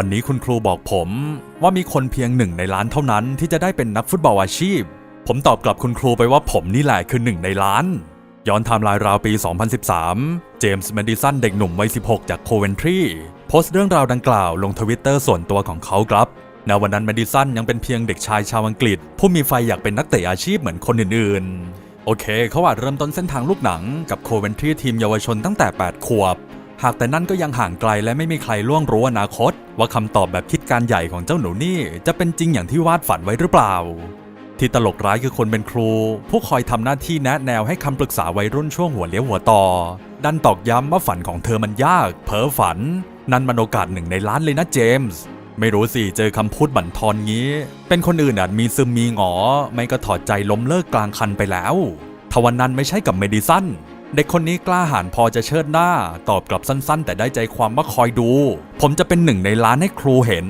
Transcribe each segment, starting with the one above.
วันนี้คุณครูบอกผมว่ามีคนเพียงหนึ่งในล้านเท่านั้นที่จะได้เป็นนักฟุตบอลอาชีพ ผมตอบกลับคุณครูไปว่าผมนี่แหละคือหนึ่งในล้าน ย้อนไทม์ไลน์ราวปี 2013 เจมส์แมดิสันเด็กหนุ่มวัย 16 จากโคเวนทรีโพสต์เรื่องราวดังกล่าวลงทวิตเตอร์ส่วนตัวของเขาครับณวันนั้นแมดิสันยังเป็นเพียงเด็กชายชาวอังกฤษ ผู้มีไฟอยากเป็นนักเตะอาชีพเหมือนคนอื่นๆ โอเค เขาอาจเริ่มต้นเส้นทางลูกหนังกับโคเวนทรีทีมเยาวชนตั้งแต่ 8 ขวบ หากแต่นั่นก็ยังห่างไกลและไม่มีใครล่วงรู้อนาคต ว่าคำตอบแบบคิดการใหญ่ของเจ้าหนูนี่จะเป็นจริงอย่างที่วาดฝันไว้หรือเปล่า ที่ตลกร้ายคือคนเป็นครู ผู้คอยทำหน้าที่แนะแนวให้คำปรึกษาวัยรุ่นช่วงหัวเลี้ยวหัวต่อ ดันตอกย้ำว่าฝันของเธอมันยาก เพ้อฝัน นั่นมันโอกาสหนึ่งในล้านเลยนะเจมส์ไม่รู้สิเจอคำพูดบั่นทอนงี้ เป็นคนอื่นอาจมีซึมมีหงอ ไม่ก็ถอดใจล้มเลิกกลางคันไปแล้วทวันนั้นไม่ใช่กับเมดิสัน เด็กคนนี้กล้าหาญพอจะเชิดหน้า ตอบกลับสั้น ๆ แต่ได้ใจความว่าคอยดู ผมจะเป็นหนึ่งในล้านให้ครูเห็น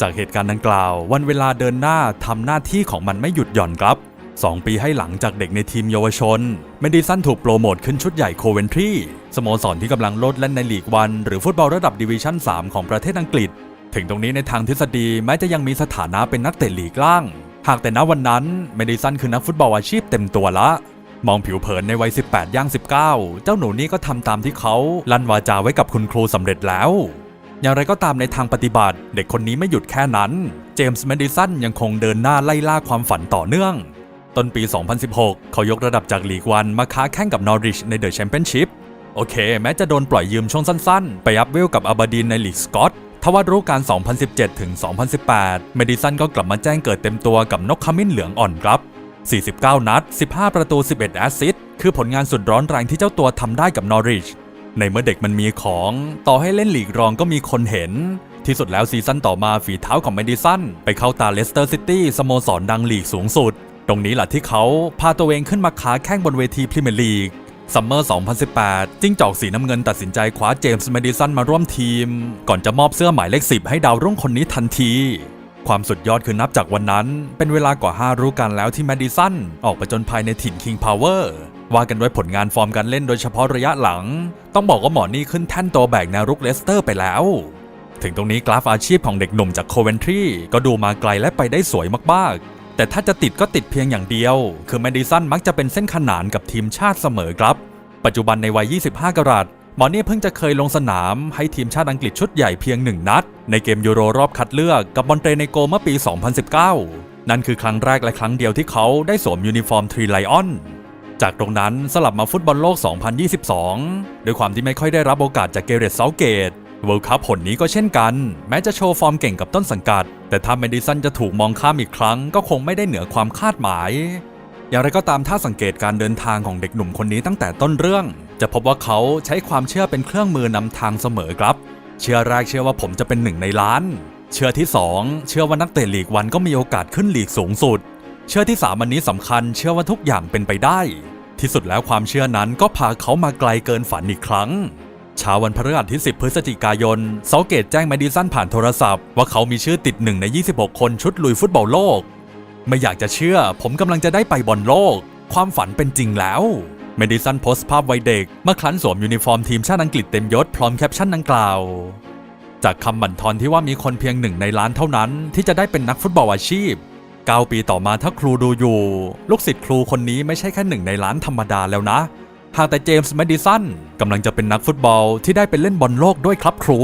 จากเหตุการณ์ดังกล่าว วันเวลาเดินหน้าทำหน้าที่ของมันไม่หยุดหย่อนครับ2ปีให้หลังจากเด็กในทีมเยาวชน เมดิสันถูกโปรโมทขึ้นชุดใหญ่โคเวนทรีสโมสรที่กำลังโลดเล่นในลีกวัน หรือฟุตบอลระดับดิวิชั่น 3 ของประเทศอังกฤษ ถึงตรงนี้ในทางทฤษฎีแม้จะยังมีสถานะเป็นนักเตะลีกล่าง หากแต่ณวันนั้น เมดิสันคือนักฟุตบอลอาชีพเต็มตัวละ มองผิวเผินในวัย 18 ย่าง 19 เจ้าหนูนี่ก็ทำตามที่เขาลั่นวาจาไว้กับคุณครูสำเร็จแล้ว อย่างไรก็ตามในทางปฏิบัติ เด็กคนนี้ไม่หยุดแค่นั้น เจมส์แมดิสันยังคงเดินหน้าไล่ล่าความฝันต่อเนื่อง ต้นปี 2016 เขายกระดับจากลีกวันมาค้าแข่งกับนอริชในเดอะแชมเปี้ยนชิพโอเค แม้จะโดนปล่อยยืมช่วงสั้นๆ ไปอัพเวลกับอาบดีนในลีกสกอตทว่าฤดูกาล2017 ถึง 2018 เมดิสันก็กลับมาแจ้งเกิดเต็มตัวกับนกขมิ้นเหลืองอ่อนครับ 49 นัด 15 ประตู 11 แอสซิสต์ คือผลงานสุดร้อนแรงที่เจ้าตัวทำได้กับนอริช ในเมื่อเด็กมันมีของ ต่อให้เล่นหลีกรองก็มีคนเห็น ที่สุดแล้วซีซั่นต่อมาฝีเท้าของเมดิสันไปเข้าตาเลสเตอร์ซิตี้สโมสรดังลีกสูงสุด ตรงนี้แหละที่เขาพาตัวเองขึ้นมาค้าแข่งบนเวทีพรีเมียร์ลีกซัมเมอร์ 2018 จิ้งจอกสีน้ำเงินตัดสินใจคว้าเจมส์แมดิสันมาร่วมทีม ก่อนจะมอบเสื้อหมายเลข 10 ให้ดาวรุ่งคนนี้ทันที ความสุดยอดคือนับจากวันนั้น เป็นเวลากว่า 5 รู้กันแล้วที่แมดิสันออกไปจนภายในถิ่น King Power ว่ากันด้วยผลงานฟอร์มการเล่นโดยเฉพาะระยะหลัง ต้องบอกว่าหมอนี่ขึ้นแท่นตัวแบกแนวรุกเลสเตอร์ไปแล้ว ถึงตรงนี้กราฟอาชีพของเด็กหนุ่มจากโคเวนทรีก็ดูมาไกลและไปได้สวยมากๆ แต่ถ้าจะติดก็ติดเพียงอย่างเดียว คือแมดิสันมักจะเป็นเส้นขนานกับทีมชาติเสมอครับ ปัจจุบันในวัย 25 กรัตหมอนี่เพิ่งจะเคยลงสนามให้ทีมชาติอังกฤษชุดใหญ่เพียงหนึ่งนัด ในเกมยูโรรอบคัดเลือกกับบอลเตเนโกเมื่อปี 2019 นั่นคือครั้งแรกและครั้งเดียวที่เขาได้สวมยูนิฟอร์มทรีไลออนจากตรงนั้นสลับมาฟุตบอลโลก 2022 ด้วยความที่ไม่ค่อยได้รับโอกาสจากเกเรตเซาเกตเวิลด์คัพผลนี้ก็เช่นกัน แม้จะโชว์ฟอร์มเก่งกับต้นสังกัด แต่ถ้าเมดิสันจะถูกมองข้ามอีกครั้ง ก็คงไม่ได้เหนือความคาดหมาย อย่างไรก็ตามถ้าสังเกตการเดินทางของเด็กหนุ่มคนนี้ตั้งแต่ต้นเรื่อง จะพบว่าเขาใช้ความเชื่อเป็นเครื่องมือนำทางเสมอครับ เชื่อแรกเชื่อว่าผมจะเป็นหนึ่งในล้าน เชื่อที่สองเชื่อว่านักเตะลีกวันก็มีโอกาสขึ้นลีกสูงสุด เชื่อที่สามอันนี้สำคัญ เชื่อว่าทุกอย่างเป็นไปได้ ที่สุดแล้วความเชื่อนั้นก็พาเขามาไกลเกินฝันอีกครั้งเช้าวันพฤหัสที่ 10 พฤศจิกายนเซาเกตแจ้งแมดิสันผ่านโทรศัพท์ว่าเขามีชื่อติดหนึ่งใน 26 คนชุดลุยฟุตบอลโลก ไม่อยากจะเชื่อ ผมกำลังจะได้ไปบอลโลก ความฝันเป็นจริงแล้ว เมดิสันโพสต์ภาพวัยเด็กเมื่อครั้นสวมยูนิฟอร์มทีมชาติอังกฤษเต็มยศพร้อมแคปชั่นดังกล่าว จากคำบั่นทอนที่ว่ามีคนเพียงหนึ่งในล้านเท่านั้น ที่จะได้เป็นนักฟุตบอลอาชีพ9ปีต่อมาถ้าครูดูอยู่ ลูกศิษย์ครูคนนี้ไม่ใช่แค่หนึ่งในล้านธรรมดาแล้วนะ หากแต่เจมส์แมดิสันกำลังจะเป็นนักฟุตบอลที่ได้ไปเล่นบอลโลกด้วยครับครู